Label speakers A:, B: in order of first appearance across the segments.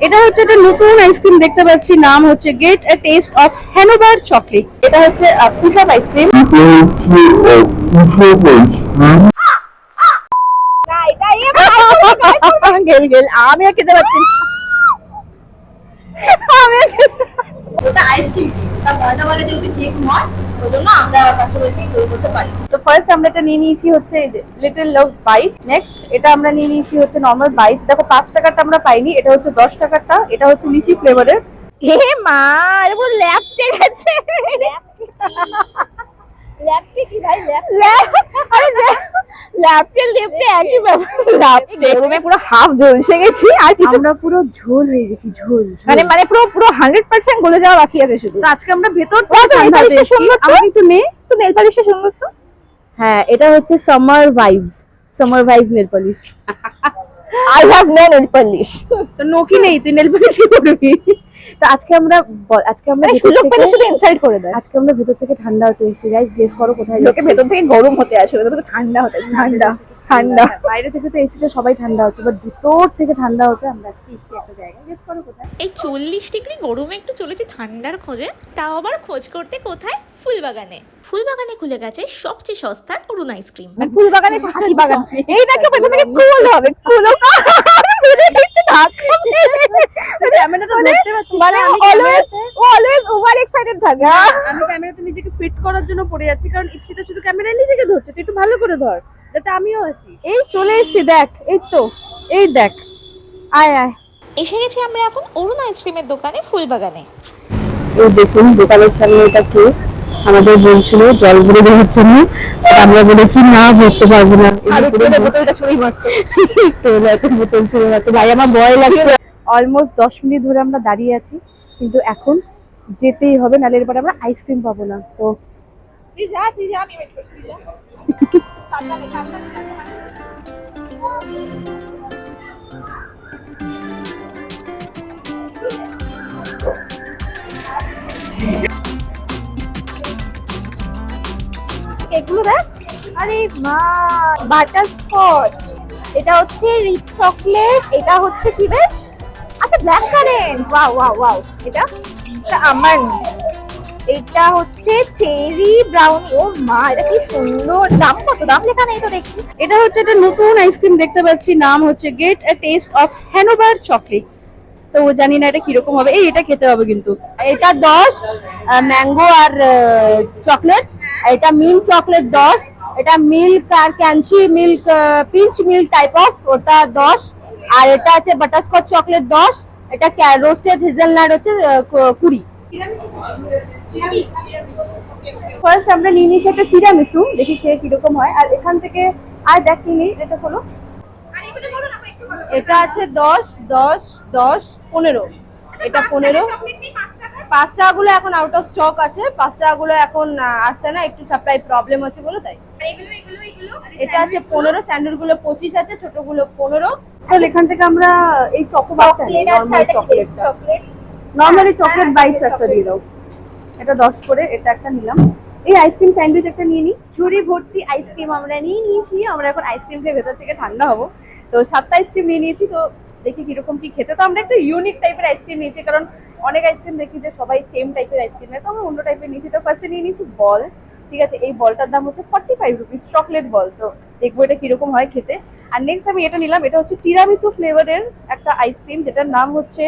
A: এটা হচ্ছে একটা নতুন আইসক্রিম দেখতে পাচ্ছি। নাম হচ্ছে get a taste of Hanover chocolate এটা হচ্ছে পুষাপ আইসক্রিম গেল গেল আমি খেতে পারছি। আমি
B: ওটা আইসক্রিম তার ময়দা বলে যদি কেক হয় ওই জন্য আমরা কাস্টমারকে তৈরি করতে পারি।
A: তো ফার্স্ট আমরা এটা নিয়ে নিয়েছি হচ্ছে এই যে লিটল লাভ বাইট নেক্সট এটা আমরা নিয়ে নিয়েছি হচ্ছে নর্মাল বাইট দেখো পাঁচ টাকারটা আমরা পাইনি এটা হচ্ছে দশ টাকারটা এটা হচ্ছে লিচি ফ্লেভারের হে মা পুরো ল্যাপটে গেছে।
B: ল্যাপকে কি ভাই? ল্যাপ
A: ল্যাপটে লেপটে একই ব্যাপার। ল্যাপটে গরমে পুরো হাফ ঝলসে গেছি। আর কিছু আমরা পুরো ঝোল হয়ে গেছি ঝোল মানে মানে পুরো পুরো হান্ড্রেড পার্সেন্ট গলে যাওয়া বাকি আছে শুধু। তো আজকে আমরা ভেতর থেকে সুন্দর আমাকে একটু নে। তো নেল পালিশটা সুন্দর তো? হ্যাঁ এটা হচ্ছে summer vibes summer vibes nail polish I have no nail polish তো নোকি নেই তুই নেল পালিশ করবি? তো আজকে আমরা আজকে আমরা
C: সুযোগ পেলে শুধু ইনসাইড করে দেয়।
A: আজকে আমরা ভেতর থেকে ঠান্ডা হতে এসেছি। গাইস গেস করো কোথায়
C: লোকে ভেতর থেকে গরম হতে আসবে ভেতর থেকে ঠান্ডা হতে। ঠান্ডা। ঠান্ডা।
A: বাইরে থেকে তো এসিতে সবাই ঠান্ডা হচ্ছে বাট ভিতর থেকে ঠান্ডা হতে আমরা আজকে এসেছি একটা জায়গায় গেস করো কোথায়?
D: এই চল্লিশ ডিগ্রি গরমে একটু চলেছে ঠান্ডার খোঁজে তাও আবার খোঁজ করতে কোথায়? ফুলবাগানে। ফুলবাগানে খুলে গেছে সবচেয়ে সস্তা অরুণ আইসক্রিম
C: ফুলবাগানে হাতি বাগান। এই দেখো ভেতর থেকে কুল হবে কুল মানে
A: না, আমি ক্যামেরাতে-
C: অলওয়েজ ওভার এক্সাইটেড থাকে।
A: আমি ক্যামেরাতে নিজেকে ফিট করার জন্য পড়ে যাচ্ছি কারণ ইপসিটা শুধু ক্যামেরায় নিজেকে ধরছে তুই একটু ভালো করে ধর। যাতে আমিও আসি। এই চলে এসেছি দেখ এই তো এই দেখ। আয় আয়।
D: এসে গেছি আমরা এখন অরুণ আইসক্রিমের দোকানে ফুলবাগানে।
A: এই দেখুন দোকানের সামনে এটা কে? আমাদের বলছিল জল ভরে দেওয়ার জন্য। আমরা বলেছি না ভরতে পারব না। বোতল ছুঁড়ে মারতো ভাই আমার ভয় লাগছে। অলমোস্ট দশ মিনিট ধরে আমরা দাঁড়িয়ে আছি কিন্তু এখন যেতেই হবে নাহলে এরপরে আমরা আইসক্রিম পাবো না। তো
C: তুই যা তুই যা আমি ওয়েট করছি এগুলো দেখ, আরে মা, বাটার স্কচ। এটা হচ্ছে রিচ চকলেট, এটা হচ্ছে কি বেশ? আচ্ছা black currant. Wow wow wow, এটা আমার এটা হচ্ছে চেরি ব্রাউনি ও মা এটা কি সুন্দর। দাম কত? দাম লেখা নেই তো দেখছি
A: এটা হচ্ছে একটা নতুন আইসক্রিম দেখতে পাচ্ছি। নাম হচ্ছে get a taste of Hanover chocolates তো জানি না এটা কীরকম হবে। এই এটা খেতে হবে কিন্তু।
B: এটা দশ ম্যাঙ্গো আর চকলেট এটা মিল্ক চকলেট দশ। এটা milk R crunchy milk pinch milk type of ওটা দশ। আর এটা আছে বাটারস্কচ চকলেট দশ। এটা রোস্টেড হেজেলনাট হচ্ছে কুড়ি।
A: ফার্স্ট আমরা নিয়ে নিয়েছি একটা তিরামিসু দেখি খেয়ে কীরকম হয়। আর এখান থেকে আর দেখ নেই এটা হলো?
B: এটা আছে দশ দশ দশ পনেরো। এটা পনেরো। পাঁচ টাকাগুলো এখন আউট অফ স্টক আছে। পাঁচ টাকাগুলো এখন আসছে না একটু সাপ্লাই প্রবলেম আছে বলে তাই। এটা আছে পনেরো স্যান্ডেলগুলো পঁচিশ আছে ছোটগুলো পনেরো।
A: চল এখান থেকে আমরা এই normal
C: chocolate
A: normally chocolate bites একটা দিয়ে দাও। এটা দশ করে, এটা একটা নিলাম। এই আইসক্রিম স্যান্ডউইচ একটা নিয়ে নিই ঝুড়ি ভর্তি আইসক্রিম আমরা নিয়ে নিয়েছি, আমরা এখন আইসক্রিম খেয়ে ভেতর থেকে ঠান্ডা হব। তো সাতটা আইসক্রিম নিয়ে নিয়েছি, তো দেখি কীরকম কি খেতে। তো আমরা একটা ইউনিক টাইপের আইসক্রিম নিয়েছি, কারণ অনেক আইসক্রিম দেখি যে সবাই সেম টাইপের আইসক্রিম নেয়। তো আমরা অন্য টাইপের নিয়েছি। তো ফার্স্টে নিয়ে নিয়েছি বল, ঠিক আছে? এই বলটার দাম হচ্ছে forty five rupees chocolate ball. তো দেখব এটা কীরকম হয় খেতে। আর নেক্সট আমি এটা নিলাম, এটা হচ্ছে টিরামিসু ফ্লেভারের একটা আইসক্রিম যেটার নাম হচ্ছে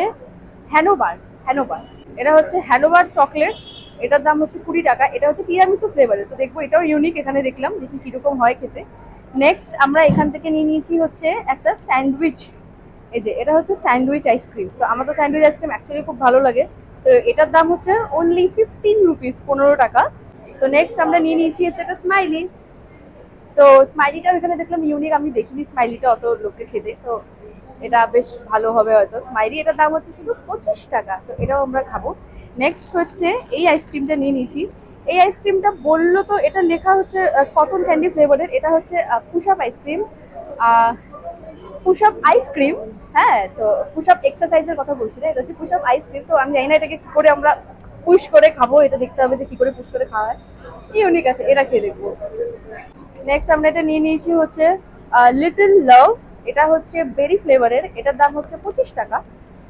A: হ্যানোবার হ্যানোবার এটা হচ্ছে হ্যানোবার চকলেট এটার দাম হচ্ছে কুড়ি টাকা, এটা হচ্ছে টিরামিসু ফ্লেভারের তো দেখব এটাও ইউনিক এখানে দেখলাম, দেখি কীরকম হয় খেতে। নেক্সট আমরা এখান থেকে নিয়ে নিয়েছি হচ্ছে একটা স্যান্ডউইচ। এই যে, এটা হচ্ছে স্যান্ডউইচ আইসক্রিম তো আমার তো স্যান্ডউইচ আইসক্রিম অ্যাকচুয়ালি খুব ভালো লাগে। তো এটার দাম হচ্ছে অনলি ফিফটিন রুপিস পনেরো টাকা। তো নেক্সট আমরা নিয়ে নিয়েছি হচ্ছে একটা স্মাইলি তো স্মাইলিটা এখানে দেখলাম ইউনিক আমি দেখিনি স্মাইলিটা অত লোকে খেতে। তো এটা বেশ ভালো হবে হয়তো। স্মাইলি এটার দাম হচ্ছে শুধু পঁচিশ টাকা, তো এটাও আমরা খাব। নেক্সট হচ্ছে এই আইসক্রিমটা নিয়ে নিয়েছি। এই আইসক্রিমটা বলল তো, এটা লেখা হচ্ছে কটন ক্যান্ডি ফ্লেভারের এটা হচ্ছে পুষাপ আইসক্রিম পুষাপ আইসক্রিম হ্যাঁ তো পুষাপ এক্সারসাইজের কথা বলছি না, এটা হচ্ছে পুষাপ আইসক্রিম তো আমি জানি না এটাকে কী করে আমরা পুশ করে খাব, এটা দেখতে হবে যে কী করে পুশ করে খাওয়া হয়। ইউনিক আছে, এটা খেয়ে দেখব। নেক্সট আমরা এটা নিয়ে নিয়েছি হচ্ছে লিটল লাভ এটা হচ্ছে বেরি ফ্লেভারের এটার দাম হচ্ছে পঁচিশ টাকা।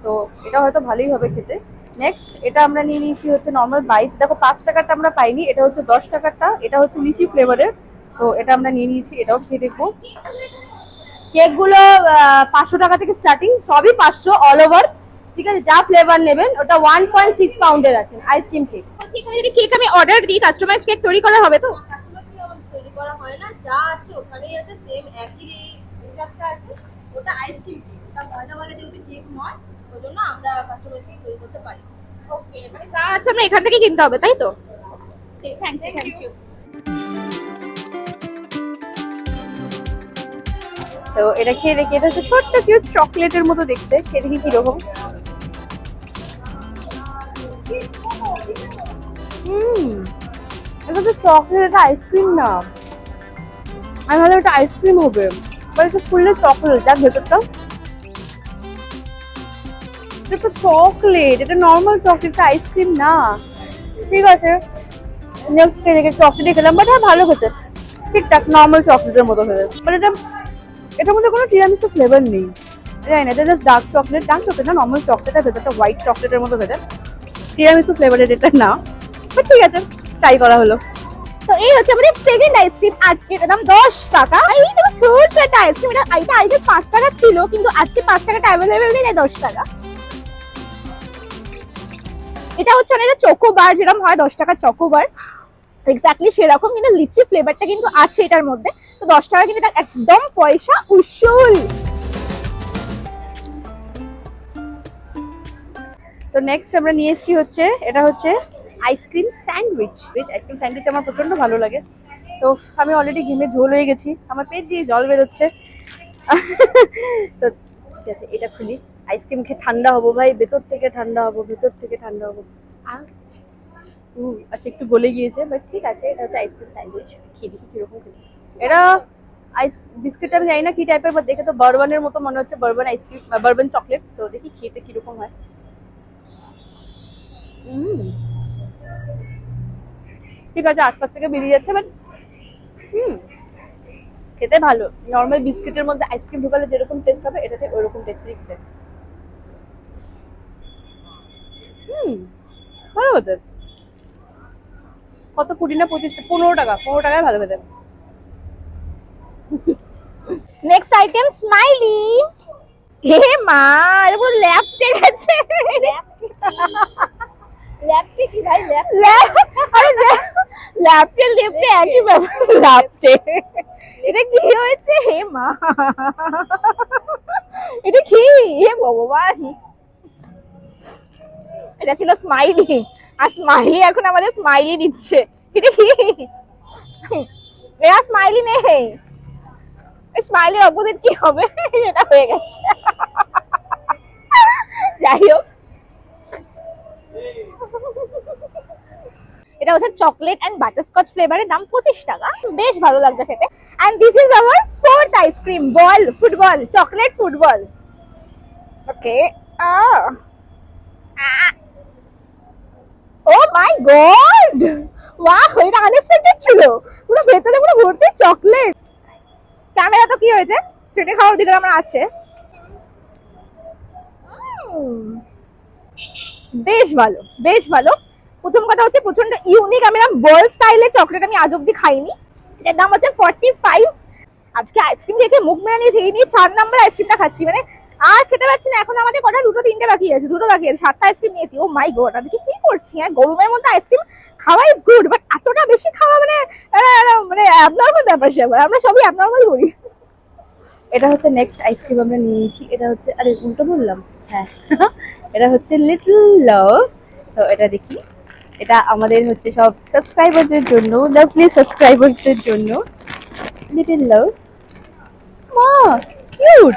A: তো এটা হয়তো ভালোই হবে খেতে। নেক্সট এটা আমরা নিয়ে নিয়েছি হচ্ছে নর্মাল বাইট দেখো পাঁচ টাকারটা আমরা পাইনি এটা হচ্ছে দশ টাকারটা এটা হচ্ছে লিচি ফ্লেভারের তো এটা আমরা নিয়ে নিয়েছি এটাও খেয়ে দেখব।
B: কেকগুলো পাঁচশো টাকা থেকে স্টার্টিং সবই পাঁচশো অল ওভার ঠিক আছে যা ফ্লেভার নেবেন ওটা ওয়ান পয়েন্ট সিক্স পাউন্ডের আছে আইসক্রিম কেক
C: বলছি এখানে যদি কেক আমি অর্ডার দিই কাস্টমাইজ কেক তৈরি করা হবে তো?
B: তৈরি করা হয় না যা আছে ওখানেই আছে সেম একই হিসাবসে আছে ওটা আইসক্রিম কেক ময়দা মানে যেহেতু কেক নয় ওই জন্য আমরা কাস্টমাইজ তৈরি করতে পারি।
C: ওকে মানে যা আছে আমরা এখান থেকে কিনতে হবে তাই তো? থ্যাংক ইউ থ্যাংক ইউ
A: তো এটা খেয়ে দেখি এটা হচ্ছে ছোট্ট কিউট চকলেটের মতো দেখতে খেয়ে দেখি কীরকম। হুম এটা তো চকলেট এটা আইসক্রিম না। আমি ভাবলাম এটা আইসক্রিম হবে বাট এটা ফুললে চকলেট যার ভেতরটা। এটা তো চকলেট এটা নর্মাল চকলেট আইসক্রিম না ঠিক আছে। নেক্সট খেয়ে দেখে খেলাম বাট হ্যাঁ ভালো খেতে। ঠিকঠাক নর্মাল চকলেটের মতো খেতে। বাট এটা, এটার মধ্যে কোনো টিরামিসু ফ্লেভার নেই। জানি না, এটা just dark chocolate dark chocolate না নর্মাল চকলেট আর ভেতরটা হোয়াইট চকলেটের মতো ভেতর টিরামিসু ফ্লেভারের এটা না? বাট ঠিক আছে ট্রাই করা হলো।
C: তো এই হচ্ছে আমাদের সেকেন্ড আইসক্রিম আজকে। এটার দাম দশ টাকা। এই দেখো ছোট্ট একটা আইসক্রিম এটা এটা আগে পাঁচ টাকা ছিল, কিন্তু আজকে পাঁচ টাকাটা অ্যাভেলেবেল নেই দশ টাকা। এটা হচ্ছে অনেকটা চকোবার যেরকম হয় দশ টাকার চকোবার এক্স্যাক্টলি সেরকম, কিন্তু লিচি ফ্লেভারটা কিন্তু আছে এটার মধ্যে। তো দশ টাকা কিন্তু এটা একদম পয়সা উসুল।
A: তো নেক্সট আমরা নিয়ে এসেছি হচ্ছে, এটা হচ্ছে আইসক্রিম স্যান্ডউইচ আইসক্রিম স্যান্ডউইচ আমার প্রচণ্ড ভালো লাগে। তো আমি অলরেডি ঘেমে ঝোল হয়ে গেছি। আমার পেট দিয়ে জল বেরোচ্ছে। তো ঠিক আছে, এটা খুলি। আইসক্রিম খেয়ে ঠান্ডা হব ভাই, ভেতর থেকে ঠান্ডা হব, ভেতর থেকে ঠান্ডা হব। আচ্ছা একটু গলে গিয়েছে বাট ঠিক আছে, এটা হচ্ছে আইসক্রিম স্যান্ডউইচ খেয়ে দেখি কীরকম এটা আইস, বিস্কিট আমি জানি না কি টাইপের বাট দেখে তো বারবানের মতো মনে হচ্ছে বারবান আইসক্রিম বারবান চকলেট, তো দেখি খেতে কীরকম হয়। ঠিক আছে, আশপাশ থেকে বেরিয়ে যাচ্ছে বাট হুম খেতে ভালো। নর্মাল বিস্কিটের মধ্যে আইসক্রিম ঢোকালে যেরকম টেস্ট হবে, এটাতে ওরকম টেস্টই খেতে। হুম ভালো হতে। কত কুড়ি না পঁচিশটা পনেরো টাকা পনেরো টাকায় ভালো খেতে
C: নেক্সট আইটেম স্মাইলি হে মা এটা পুরো ল্যাপটে গেছে
B: ল্যাপটে কি? ভাই ল্যাপ
C: ল্যাপ আরে ল্যাপটে লেপটে একই ব্যাপার ল্যাপটে। এটা কি হয়েছে? হে মা। এটা কি? হে ভগবান। এটা ছিল স্মাইলি আর স্মাইলি এখন আমাদের স্মাইলি দিচ্ছে। এটা কি এরা স্মাইলি নেই স্মাইলির অপোজিট কি হবে? সেটা হয়ে গেছে। যাই হোক। এটা হচ্ছে চকলেট অ্যান্ড বাটারস্কচ ফ্লেভারের দাম পঁচিশ টাকা। বেশ ভালো লাগছে খেতে। And this is our fourth ice cream ball football chocolate football okay oh my God বাহ এটা আনএক্সপেক্টেড ছিল। পুরো ভেতরে পুরো ভর্তি চকলেট ক্যামেরা তো কি হয়েছে? চেটে খাওয়ার দিকে আমার আছে। উম, বেশ ভালো বেশ ভালো। প্রথম কথা হচ্ছে প্রচণ্ড ইউনিক আমি বল স্টাইলের চকলেট আমি আজ অব্দি খাইনি। এটার দাম হচ্ছে ফর্টি ফাইভ আজকে আইসক্রিম খেয়ে মুখ মেরে নিয়েছি এই নিয়ে চার নাম্বার আইসক্রিমটা খাচ্ছি। মানে আর খেতে পারছি না এখন আমাদের কটা দুটো তিনটে বাকি আছে দুটো বাকি আছে সাতটা আইসক্রিম নিয়েছি। ও মাই গড আজকে কি করছি হ্যাঁ? গরমের মধ্যে আইসক্রিম খাওয়া ইজ গুড বাট এতটা বেশি খাওয়া মানে আহ, আহ, মানে অ্যাবনর্মাল ব্যাপার স্যাপার আমরা সবই অ্যাবনর্মাল করি।
A: এটা হচ্ছে নেক্সট আইসক্রিম আমরা নিয়েছি। এটা হচ্ছে আরে উল্টো বললাম। হ্যাঁ। এটা হচ্ছে লিটল লাভ তো এটা দেখি। এটা আমাদের হচ্ছে সব সাবস্ক্রাইবারদের জন্য লাভলি সাবস্ক্রাইবারদের জন্য। লিটল লাভ মা কিউট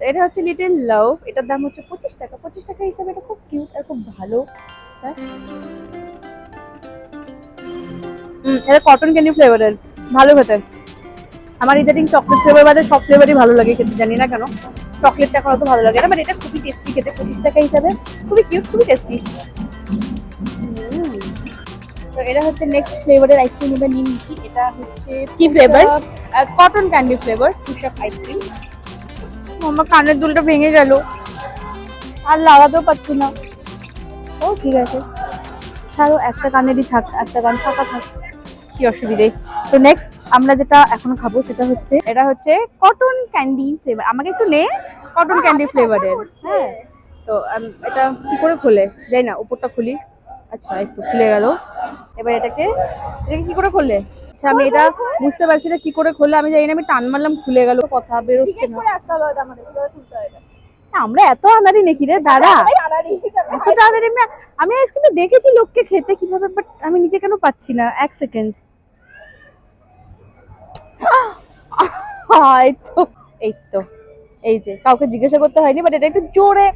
A: এটা হচ্ছে লিটল লাভ এটার দাম হচ্ছে পঁচিশ টাকা। পঁচিশ টাকা হিসাবে এটা খুব কিউট আর খুব ভালো। হ্যাঁ? হুম এটা কটন ক্যান্ডি ফ্লেভারের ভালো খেতে। আমার ইদানিং চকলেট ফ্লেভার বাদে সব ফ্লেভারই ভালো লাগে খেতে জানি না কেন। চকলেটটা এখন অত ভালো লাগে না বাট এটা খুবই টেস্টি খেতে পঁচিশ টাকা হিসাবে। খুবই কিউট খুবই টেস্টি তো এটা হচ্ছে নেক্সট ফ্লেভারের আইসক্রিম আমরা নিয়ে নিচ্ছি এটা হচ্ছে
C: কি flavor?
A: Cotton candy flavour পুষাপ ice cream আমার কানের দুলটা ভেঙে গেল। আর লাগাতেও পারছি না। ও ঠিক আছে। ছাড়ো একটা কানেরই থাক একটা গান ফাঁকা থাক। কি অসুবিধে? তো নেক্সট আমরা যেটা এখন খাব সেটা হচ্ছে এটা হচ্ছে কটন ক্যান্ডি ফ্লেভার আমাকে একটু নে কটন ক্যান্ডি ফ্লেভারের হ্যাঁ। তো এটা কি করে খোলে? যাই না উপরটা খুলি। আচ্ছা একটু খুলে গেল। এবার এটাকে এটাকে কি করে খোলে? আচ্ছা আমি এটা বুঝতে পারছি না কি করে খোলে আমি জানি না আমি টান মারলাম খুলে গেল কথা বেরোচ্ছে না। আমরা এত আনারি নাকি রে দাদা? এত তাড়াতাড়ি আমি আইসক্রিমটা দেখেছি লোককে খেতে কীভাবে বাট আমি নিজে কেন পাচ্ছি না এক সেকেন্ড। এই তো এই তো এই যে কাউকে জিজ্ঞাসা করতে হয়নি বাট এটা একটু জোরে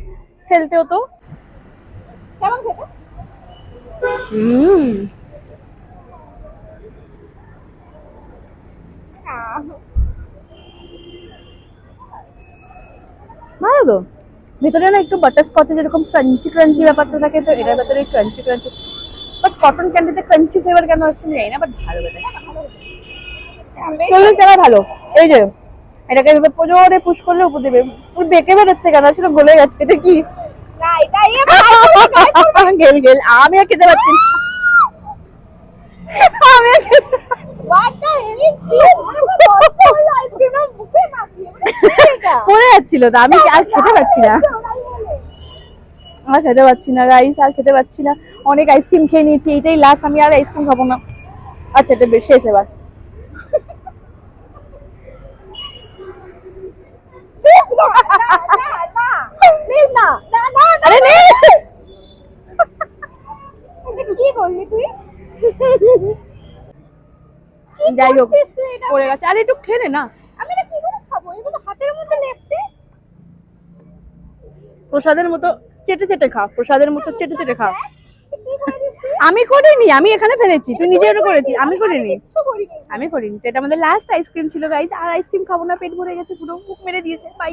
A: ফেলতে হতো।
C: কেমন খেতে?
A: হুম। ভালো তো ভিতরে না একটু বাটার স্কচে যেরকম ক্রাঞ্চি ক্রাঞ্চি ব্যাপারটা থাকে তো এটার ভেতরে ক্রাঞ্চি ক্রাঞ্চি বাট কটন ক্যান্ডিতে ক্রাঞ্চি ফ্লেভার কেন আসছে জানি না বাট ভালো চল্লিশ টাকা ভালো। এই যে এটাকে এভাবে প্রজোরে পুশ করলে উপর দেবে। পুরো বেঁকে বেরোচ্ছে কেন? আসলে গলে গেছে এটা কি?
C: না এটা
A: গেল গেল আমি আর খেতে পারছি। আমি আর খেতে- পড়ে যাচ্ছিল তো, আমি আর খেতে পারছি না। আর খেতে পারছি না রাইস আর খেতে পারছি না। অনেক আইসক্রিম খেয়ে নিয়েছি, এটাই লাস্ট আমি আর আইসক্রিম খাব না। আচ্ছা এটা বেশ শেষ এবার।
C: কি করলি তুই?
A: যাই হোক? পড়ে গেছে। আর একটু খেয়ে না।
C: আমি এটা কি করে খাব? এগুলো হাতের মধ্যে লেপটে।
A: প্রসাদের মতো চেটে চেটে খা প্রসাদের মতো চেটে চেটে খা।
C: তুই কি করে দিচ্ছিস?
A: আমি করিনি আমি এখানে ফেলেছি তুই নিজে করেছি করেছিস আমি করিনি। আমি করিনি এটা আমাদের লাস্ট আইসক্রিম ছিল গাইস আর আইসক্রিম খাব না পেট ভরে গেছে পুরো মুখ মেরে দিয়েছে বাই